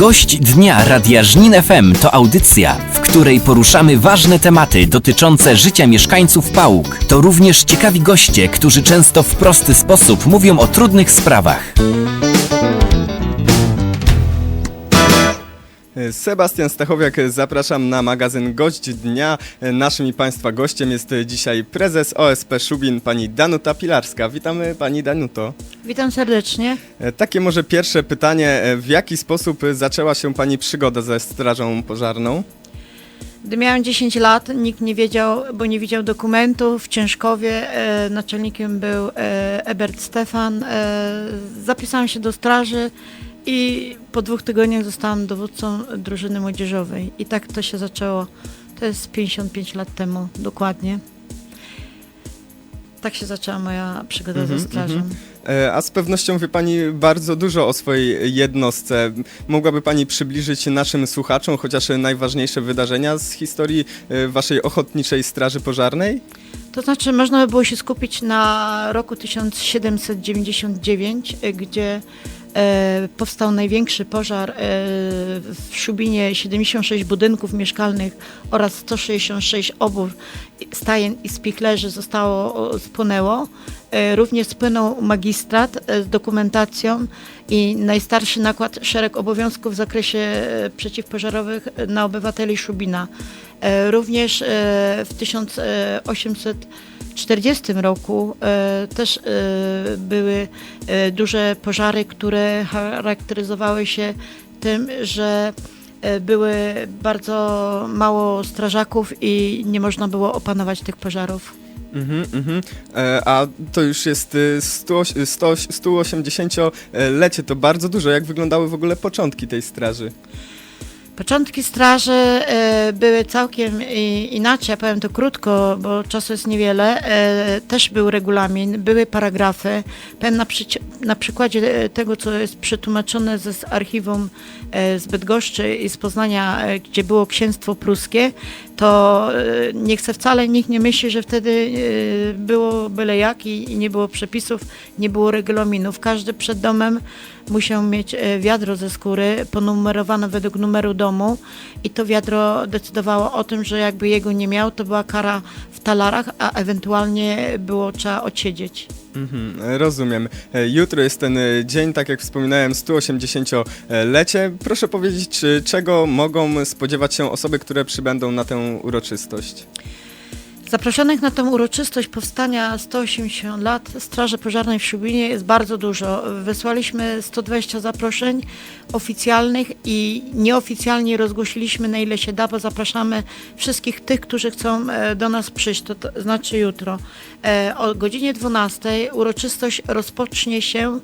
Gość Dnia Radia Żnin FM to audycja, w której poruszamy ważne tematy dotyczące życia mieszkańców Pałuk. To również ciekawi goście, którzy często w prosty sposób mówią o trudnych sprawach. Sebastian Stachowiak, zapraszam na magazyn Gość Dnia. Naszym i Państwa gościem jest dzisiaj prezes OSP Szubin, pani Danuta Pilarska. Witamy pani Danuto. Witam serdecznie. E, Takie może pierwsze pytanie, e, w jaki sposób zaczęła się pani przygoda ze strażą pożarną? Gdy miałem 10 lat, nikt nie wiedział, bo nie widział dokumentów. W Ciężkowie e, naczelnikiem był e, Ebert Stefan. E, zapisałem się do straży i po dwóch tygodniach zostałam dowódcą drużyny młodzieżowej. I tak to się zaczęło. To jest 55 lat temu dokładnie. Tak się zaczęła moja przygoda Mhm, ze strażą. mhm. E, A z pewnością wie Pani bardzo dużo o swojej jednostce. Mogłaby Pani przybliżyć naszym słuchaczom chociaż najważniejsze wydarzenia z historii e, Waszej Ochotniczej Straży Pożarnej? To znaczy, można by było się skupić na roku 1799, y, gdzie e, powstał największy pożar e, w Szubinie, 76 budynków mieszkalnych oraz 166 obór, stajen i spichlerzy zostało, spłonęło. E, również spłynął magistrat e, z dokumentacją i najstarszy nakład szereg obowiązków w zakresie e, przeciwpożarowych na obywateli Szubina. E, Również e, w 1840 roku e, też e, były duże pożary, które charakteryzowały się tym, że były bardzo mało strażaków i nie można było opanować tych pożarów. Mhm, mhm. A to już jest y, 100 100 180-lecie, to bardzo dużo. Jak wyglądały w ogóle początki tej straży? Początki straży e, były całkiem inaczej, ja powiem to krótko, bo czasu jest niewiele. E, też był regulamin, były paragrafy. Powiem na, przyci- na przykładzie e, tego, co jest przetłumaczone ze z archiwum z Bydgoszczy i z Poznania, gdzie było księstwo pruskie, to nie chcę wcale, nikt nie myśli, że wtedy było byle jak i, nie było przepisów, nie było regulaminów. Każdy przed domem musiał mieć wiadro ze skóry ponumerowane według numeru domu i to wiadro decydowało o tym, że jakby jego nie miał, to była kara w talarach, a ewentualnie było trzeba odsiedzieć. Mhm, rozumiem. E, Jutro jest ten e, dzień, tak jak wspominałem, 180-lecie. Proszę powiedzieć, czego mogą spodziewać się osoby, które przybędą na tę uroczystość? Zaproszonych na tę uroczystość powstania 180 lat Straży Pożarnej w Szubinie jest bardzo dużo. Wysłaliśmy 120 zaproszeń oficjalnych i nieoficjalnie rozgłosiliśmy na ile się da, bo zapraszamy wszystkich tych, którzy chcą e, do nas przyjść, to, to znaczy jutro. E, O godzinie 12 uroczystość rozpocznie się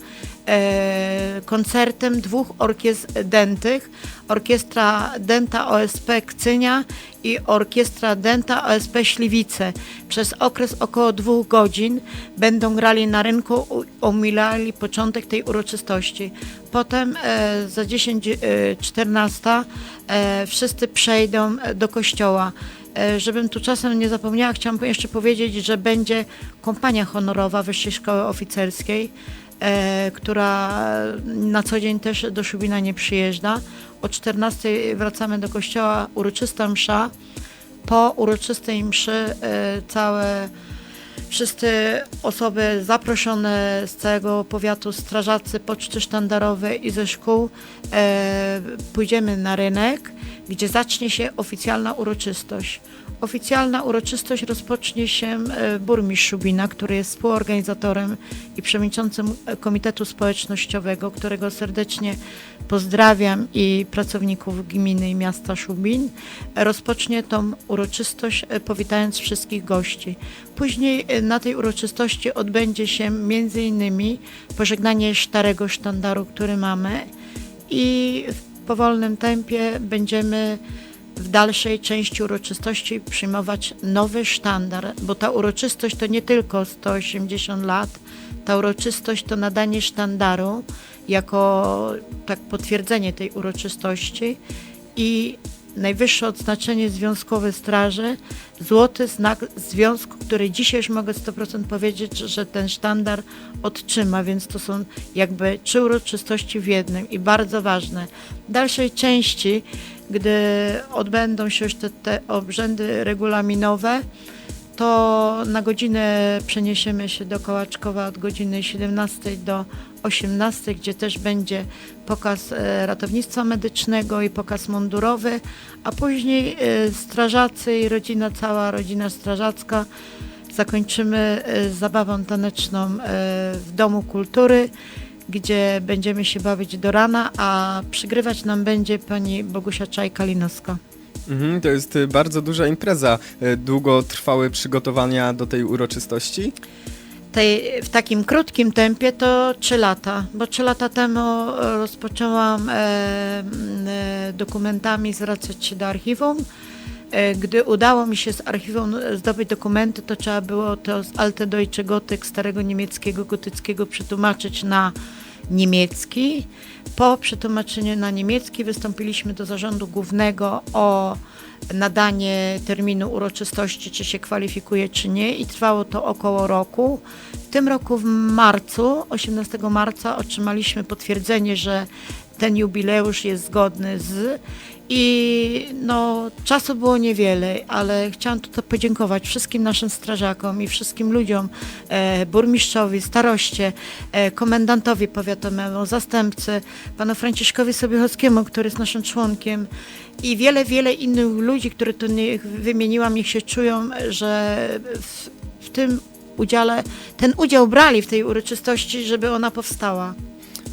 koncertem dwóch orkiestr dętych. Orkiestra Dęta OSP Kcynia i Orkiestra Dęta OSP Śliwice. Przez okres około dwóch godzin będą grali na rynku, omilali początek tej uroczystości. Potem e, za 10-14 e, wszyscy przejdą e, do kościoła. E, Żebym tu czasem nie zapomniała, chciałam jeszcze powiedzieć, że będzie kompania honorowa Wyższej Szkoły Oficerskiej, e, która na co dzień też do Szubina nie przyjeżdża. O 14 wracamy do kościoła, uroczysta msza. Po uroczystej mszy e, całe wszyscy osoby zaproszone z całego powiatu, strażacy, poczty sztandarowe i ze szkół e, pójdziemy na rynek, gdzie zacznie się oficjalna uroczystość. Oficjalna uroczystość rozpocznie się e, burmistrz Szubina, który jest współorganizatorem i przewodniczącym Komitetu Społecznościowego, którego serdecznie pozdrawiam i pracowników gminy i miasta Szubin. Rozpocznie tą uroczystość e, powitając wszystkich gości. Później e, na tej uroczystości odbędzie się innymi pożegnanie starego sztandaru, który mamy i w powolnym tempie będziemy w dalszej części uroczystości przyjmować nowy sztandar, bo ta uroczystość to nie tylko 180 lat, ta uroczystość to nadanie sztandaru jako tak potwierdzenie tej uroczystości i najwyższe odznaczenie związkowe straży, złoty znak związku, który dzisiaj już mogę 100% powiedzieć, że ten sztandar otrzyma, więc to są jakby trzy uroczystości w jednym i bardzo ważne. W dalszej części, gdy odbędą się już te, te obrzędy regulaminowe, to na godzinę przeniesiemy się do Kołaczkowa od godziny 17 do 18, gdzie też będzie pokaz e, ratownictwa medycznego i pokaz mundurowy, a później e, strażacy i rodzina, cała rodzina strażacka zakończymy e, zabawą taneczną w Domu Kultury, gdzie będziemy się bawić do rana, a przygrywać nam będzie pani Bogusia Czaj-Kalinowska. Mhm, to jest y, bardzo duża impreza. Y, Długo trwały przygotowania do tej uroczystości? tej, w takim krótkim tempie to 3 lata, bo 3 lata temu e, rozpoczęłam e, e, dokumentami zwracać się do archiwum. E, Gdy udało mi się z archiwum zdobyć dokumenty, to trzeba było to z Alte Deutsche Gothic, starego niemieckiego, gotyckiego przetłumaczyć na niemiecki. Po przetłumaczeniu na niemiecki wystąpiliśmy do zarządu głównego o nadanie terminu uroczystości, czy się kwalifikuje, czy nie i trwało to około roku. W tym roku w marcu, 18 marca otrzymaliśmy potwierdzenie, że ten jubileusz jest zgodny z i no, czasu było niewiele, ale chciałam tutaj podziękować wszystkim naszym strażakom i wszystkim ludziom, e, burmistrzowi, staroście, e, komendantowi powiatowemu, zastępcy, panu Franciszkowi Sobiechowskiemu, który jest naszym członkiem i wiele, wiele innych ludzi, które tu nie, wymieniłam, niech się czują, że w, w tym udziale, ten udział brali w tej uroczystości, żeby ona powstała.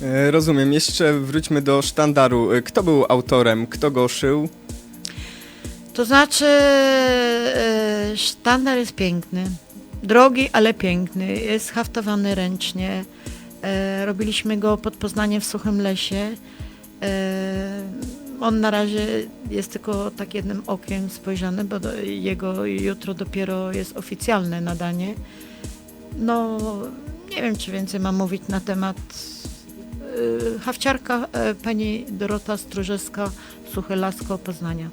E, Rozumiem. Jeszcze wróćmy do sztandaru. Y, Kto był autorem? Kto go szył? To znaczy, e, sztandar jest piękny, drogi, ale piękny. Jest haftowany ręcznie. E, Robiliśmy go pod Poznaniem w Suchym Lesie. E, On na razie jest tylko tak jednym okiem spojrzany, bo jego jutro dopiero jest oficjalne nadanie. No, nie wiem, czy więcej mam mówić na temat e, hawciarka e, pani Dorota Stróżewska, Suche Lasko, Poznania.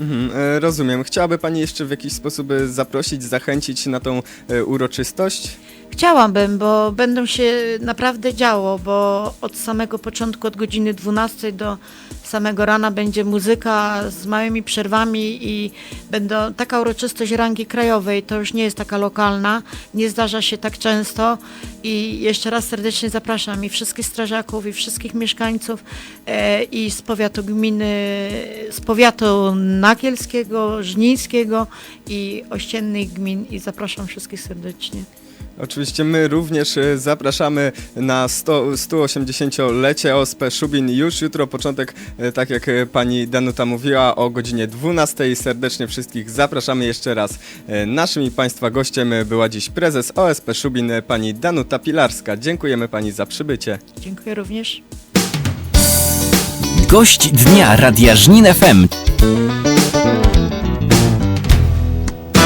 Mhm, e, rozumiem. Chciałaby Pani jeszcze w jakiś sposób e, zaprosić, zachęcić na tą uroczystość? Chciałabym, bo będą się naprawdę działo, bo od samego początku, od godziny 12 do samego rana będzie muzyka z małymi przerwami i będą taka uroczystość rangi krajowej, to już nie jest taka lokalna, nie zdarza się tak często i jeszcze raz serdecznie zapraszam i wszystkich strażaków, i wszystkich mieszkańców e, i z powiatu gminy, z powiatu nakielskiego, żnińskiego i ościennych gmin i zapraszam wszystkich serdecznie. Oczywiście my również e, zapraszamy na 100, 180-lecie OSP Szubin. Już jutro początek, e, tak jak e, pani Danuta mówiła, o godzinie 12. Serdecznie wszystkich zapraszamy jeszcze raz. E, Naszym i Państwa gościem była dziś prezes OSP Szubin, e, pani Danuta Pilarska. Dziękujemy pani za przybycie. Dziękuję również. Gość dnia Radia Żnin FM